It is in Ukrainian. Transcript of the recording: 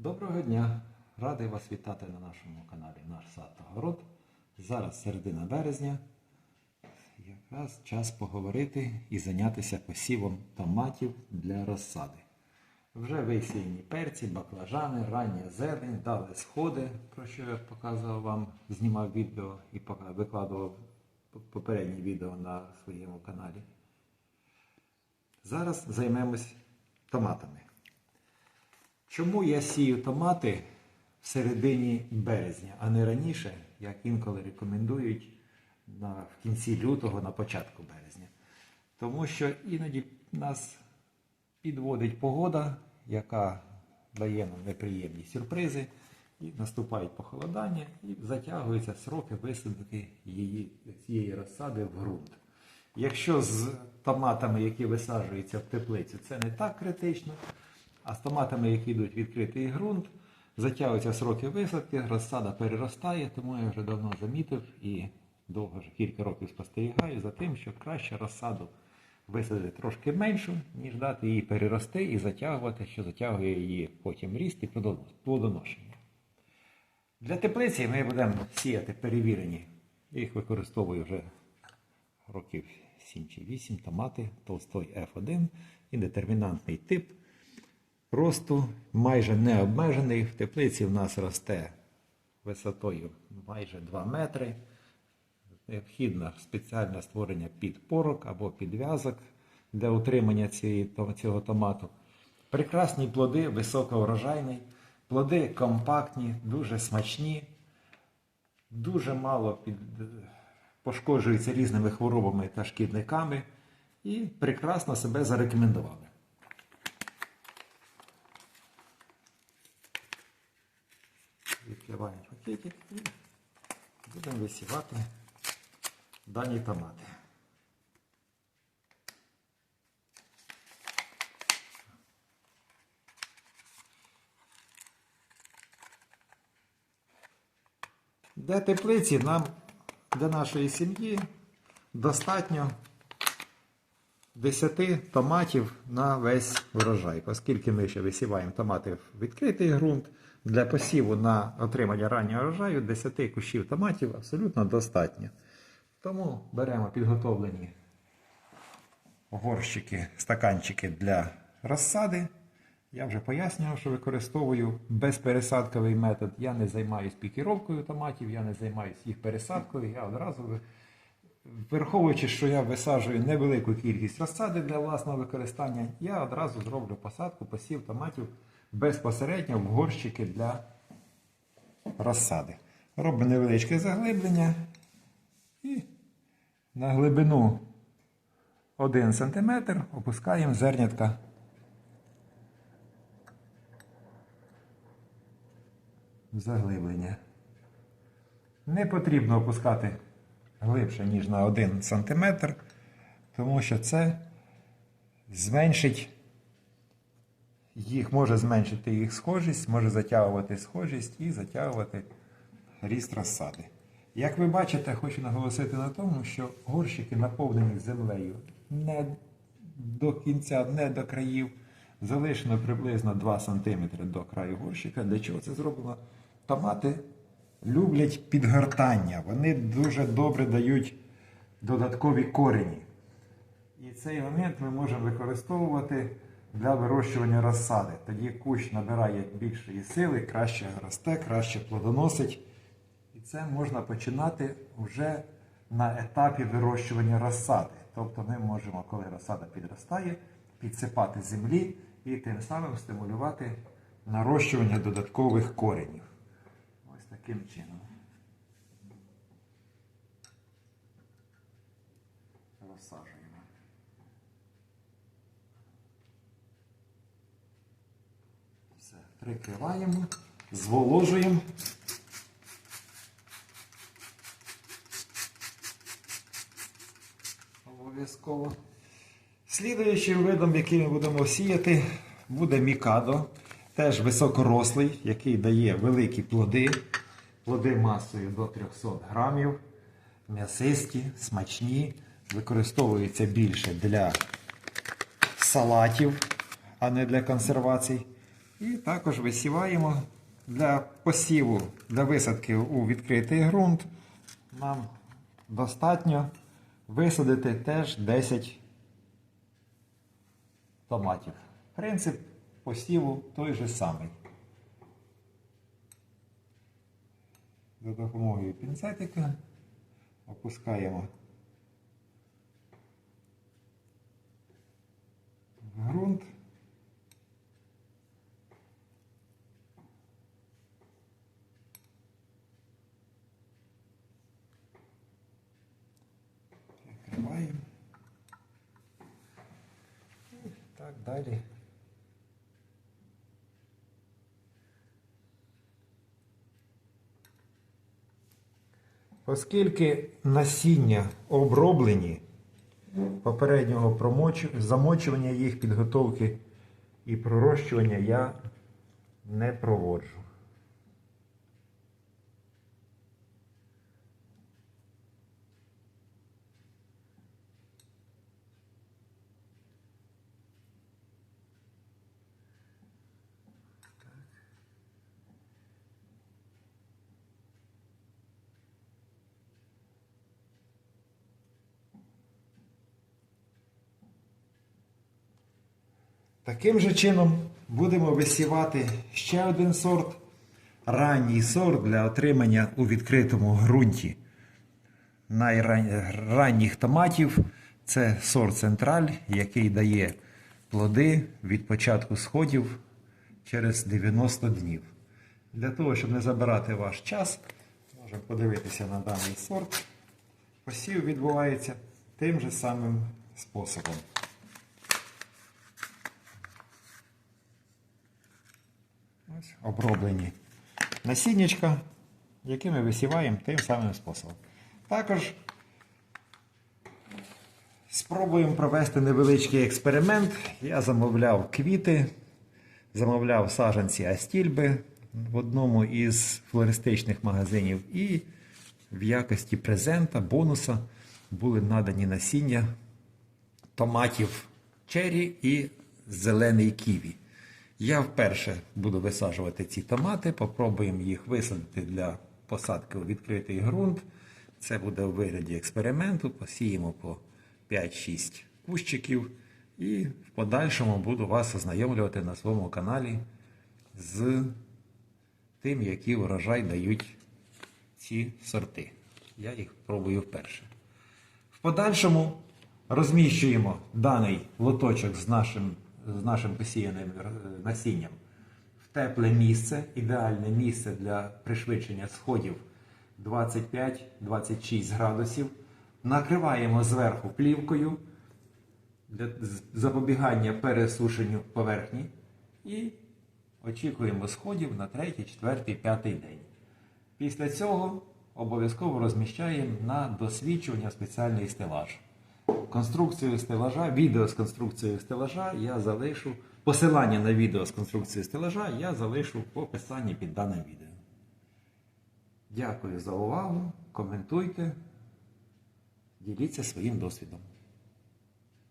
Доброго дня! Радий вас вітати на нашому каналі Наш сад та город. Зараз середина березня. Якраз час поговорити і зайнятися посівом томатів для розсади. Вже висіяні перці, баклажани, рання зелень, дали сходи, про що я показував вам, знімав відео і викладував попереднє відео на своєму каналі. Зараз займемось томатами. Чому я сію томати в середині березня, а не раніше, як інколи рекомендують на, в кінці лютого, на початку березня? Тому що іноді нас підводить погода, яка дає нам неприємні сюрпризи, і наступають похолодання, і затягуються сроки висадки її, цієї розсади в ґрунт. Якщо з томатами, які висаджуються в теплицю, це не так критично, а з томатами, які йдуть відкритий ґрунт, затягуються сроки висадки, розсада переростає, тому я вже давно замітив і довго вже кілька років спостерігаю за тим, що краще розсаду висадити трошки меншу, ніж дати їй перерости і затягувати, що затягує її потім ріст і плодоношення. Для теплиці ми будемо сіяти перевірені. Я їх використовую вже років 7 чи 8 томати Толстой F1 і детермінантний тип росту майже не обмежений. В теплиці в нас росте висотою майже 2 метри. Необхідно спеціальне створення підпорок або підв'язок для утримання цієї, цього томату. Прекрасні плоди, високоурожайні, плоди компактні, дуже смачні, дуже мало під, пошкоджуються різними хворобами та шкідниками і прекрасно себе зарекомендували. Відкриваємо пакетик і будемо висівати дані томати. Для теплиці нам для нашої сім'ї достатньо 10 томатів на весь врожай, оскільки ми ще висіваємо томати в відкритий ґрунт. Для посіву на отримання раннього врожаю 10 кущів томатів абсолютно достатньо. Тому беремо підготовлені горщики, стаканчики для розсади. Я вже пояснював, що використовую безпересадковий метод. Я не займаюся пікіровкою томатів, я не займаюся їх пересадкою. Я одразу, враховуючи, що я висаджую невелику кількість розсади для власного використання, я одразу зроблю посадку, посів томатів безпосередньо в горщики для розсади. Роблю невеличке заглиблення і на глибину 1 см опускаємо зернятка заглиблення. Не потрібно опускати глибше, ніж на 1 см, тому що це зменшить їх, може зменшити їх схожість, може затягувати схожість і затягувати ріст розсади. Як ви бачите, хочу наголосити на тому, що горщики наповнені землею не до кінця, не до країв. Залишено приблизно 2 см до краю горщика. Для чого це зроблено? Томати люблять підгортання. Вони дуже добре дають додаткові корені. І цей момент ми можемо використовувати для вирощування розсади. Тоді кущ набирає більшої сили, краще росте, краще плодоносить. І це можна починати вже на етапі вирощування розсади. Тобто ми можемо, коли розсада підростає, підсипати землі і тим самим стимулювати нарощування додаткових коренів. Таким чином. Розсаджуємо. Все, прикриваємо, зволожуємо. Обов'язково. Слідуючим видом, який ми будемо сіяти, буде мікадо. Теж високорослий, який дає великі плоди. Плоди масою до 300 грамів. М'ясисті, смачні. Використовується більше для салатів, а не для консервацій. І також висіваємо для посіву, для висадки у відкритий ґрунт. Нам достатньо висадити теж 10 томатів. Принцип посіву той же самий. За допомогою пінцетика опускаємо в ґрунт. Прикриваємо. І так далі. Оскільки насіння оброблені, попереднього промочу- замочування їх, підготовки і пророщування я не проводжу. Таким же чином будемо висівати ще один сорт, ранній сорт для отримання у відкритому ґрунті найранніх томатів. Це сорт Централь, який дає плоди від початку сходів через 90 днів. Для того, щоб не забирати ваш час, можемо подивитися на даний сорт. Посів відбувається тим же самим способом. Ось оброблені насіннячка, які ми висіваємо тим самим способом. Також спробуємо провести невеличкий експеримент. Я замовляв квіти, замовляв саджанці астільби в одному із флористичних магазинів і в якості презента, бонуса були надані насіння томатів черрі і зелений ківі. Я вперше буду висаджувати ці томати, попробуємо їх висадити для посадки у відкритий ґрунт. Це буде у вигляді експерименту. Посіємо по 5-6 кущиків і в подальшому буду вас ознайомлювати на своєму каналі з тим, який урожай дають ці сорти. Я їх пробую вперше. В подальшому розміщуємо даний лоточок з нашим, з нашим посіяним е, насінням в тепле місце, ідеальне місце для пришвидшення сходів 25-26 градусів. Накриваємо зверху плівкою для запобігання пересушенню поверхні і очікуємо сходів на 3, 4, 5 день. Після цього обов'язково розміщаємо на досвідчування спеціальний стелаж. Конструкцію стелажа, відео з конструкцією стелажа я залишу. Посилання на відео з конструкцією стелажа я залишу в описанні під даним відео. Дякую за увагу. Коментуйте, діліться своїм досвідом.